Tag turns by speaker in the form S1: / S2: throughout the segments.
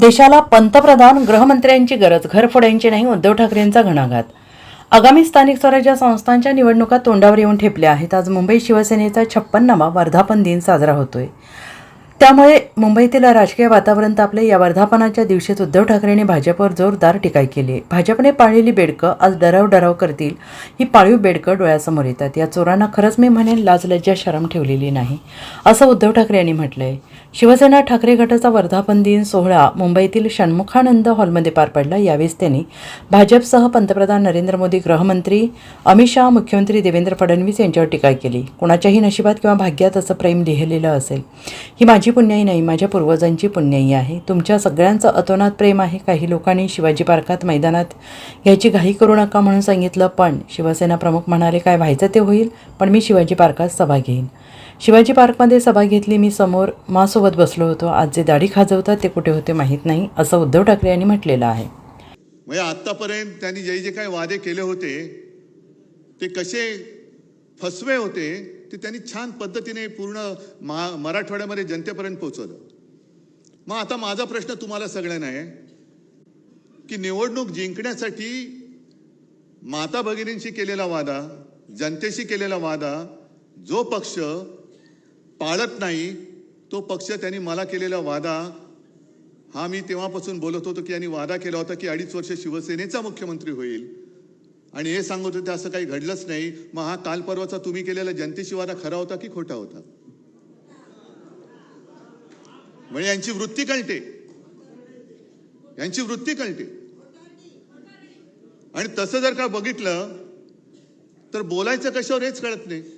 S1: देशाला पंतप्रधान गृहमंत्र्यांची गरज घरफोड्यांची नाही उद्धव ठाकरेंचा घणाघात. आगामी स्थानिक स्वराज्य संस्थांच्या निवडणुका तोंडावर येऊन ठेपल्या आहेत. आज मुंबई शिवसेनेचा छप्पन्नावा वर्धापन दिन साजरा होतोय. त्यामुळे मुंबईतील राजकीय वातावरण तापले. या वर्धापनाच्या दिवशीच उद्धव ठाकरेंनी भाजपवर जोरदार टीका केली. आहे भाजपने पाळलेली बेडकं आज डराव डराव करतील ही पाळीव बेडकं डोळ्यासमोर येतात. या चोरांना खरंच मी म्हणेन लाज लज्जा शरम ठेवलेली नाही असं उद्धव ठाकरे यांनी म्हटलं आहे शिवसेना ठाकरे गटाचा वर्धापन दिन सोहळा मुंबईतील षण्मुखानंद हॉलमध्ये पार पडला. यावेळी त्यांनी भाजपसह पंतप्रधान नरेंद्र मोदी गृहमंत्री अमित शहा मुख्यमंत्री देवेंद्र फडणवीस यांच्यावर टीका केली. कुणाच्याही नशिबात किंवा भाग्यात असं प्रेम लिहिलेलं असेल ही माझी पुण्याई नाही माझ्या पूर्वजांची पुण्याई आहे. तुमच्या सगळ्यांचं अतोनात प्रेम आहे. काही लोकांनी शिवाजी पार्कात मैदानात घ्यायची घाई करू नका म्हणून सांगितलं पण शिवसेना प्रमुख म्हणाले काय व्हायचं ते होईल पण मी शिवाजी पार्कात सभा घेईन. शिवाजी पार्कमध्ये सभा घेतली मी समोर मासोबत बसलो होतो. आज जे दाढी खाजवतात ते कुठे होते माहीत नाही असं उद्धव ठाकरे यांनी म्हटलेलं आहे.
S2: म्हणजे आत्तापर्यंत त्यांनी जे जे काही वादे केले होते ते कसे फसवे होते ते त्यांनी छान पद्धतीने पूर्ण मा मराठवाड्यामध्ये जनतेपर्यंत पोहोचवलं. मग आता माझा प्रश्न तुम्हाला सगळ्यांना आहे की निवडणूक जिंकण्यासाठी माता भगिनींशी केलेला वादा जनतेशी केलेला वादा जो पक्ष पाळत नाही तो पक्ष त्यांनी मला केलेला वादा हा मी तेव्हापासून बोलत होतो की यांनी वादा केला होता की अडीच वर्ष शिवसेनेचा मुख्यमंत्री होईल. आणि हे सांगत होते असं काही घडलंच नाही. मग हा काल परवाचा तुम्ही केलेला जनतेशी वादा खरा होता की खोटा होता? म्हणजे यांची वृत्ती कळते. यांची वृत्ती कळते. आणि तसं जर का बघितलं तर बोलायचं कशावर हेच कळत नाही.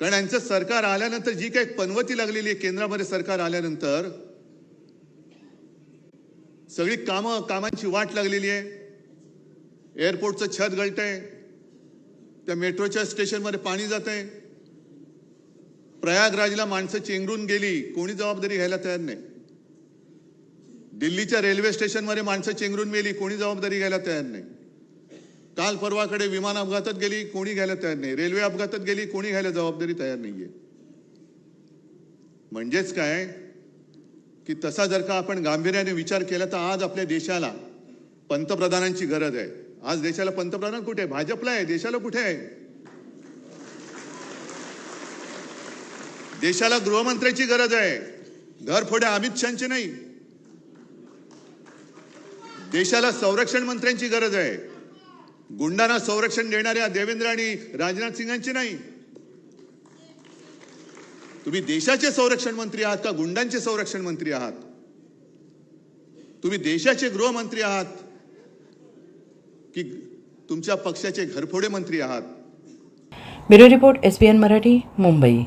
S2: कारण यांचं सरकार आल्यानंतर जी काही पनवती लागलेली आहे केंद्रामध्ये सरकार आल्यानंतर सगळी कामं कामांची वाट लागलेली आहे. एअरपोर्टचं छत गळतंय. त्या मेट्रोच्या स्टेशनमध्ये पाणी जात आहे प्रयागराजला माणसं चेंगरून गेली. कोणी जबाबदारी घ्यायला तयार नाही. दिल्लीच्या रेल्वे स्टेशनमध्ये माणसं चेंगरून गेली कोणी जबाबदारी घ्यायला तयार नाही. काल परवाकडे विमान अपघातात गेली कोणी घ्यायला तयार नाही. रेल्वे अपघातात गेली कोणी घ्यायला जबाबदारी तयार नाहीये. म्हणजेच काय? की तसा जर का आपण गांभीर्याने विचार केला तर आज आपल्या देशाला पंतप्रधानांची गरज आहे. आज देशाला पंतप्रधान कुठे? आहे भाजपला आहे. देशाला कुठे आहे? देशाला गृहमंत्र्याची गरज आहे. घरफोड्या अमित शहाची नाही. देशाला संरक्षण मंत्र्यांची गरज आहे. गुंडांना संरक्षण देणाऱ्या देवेंद्र आणि राजनाथ सिंगांची नाही. तुम्ही देशाचे संरक्षण मंत्री आहात का गुंडांचे संरक्षण मंत्री आहात? तुम्ही देशाचे गृहमंत्री आहात की तुमच्या पक्षाचे घरफोडे मंत्री आहात?
S1: Bureau report S Marathi Mumbai.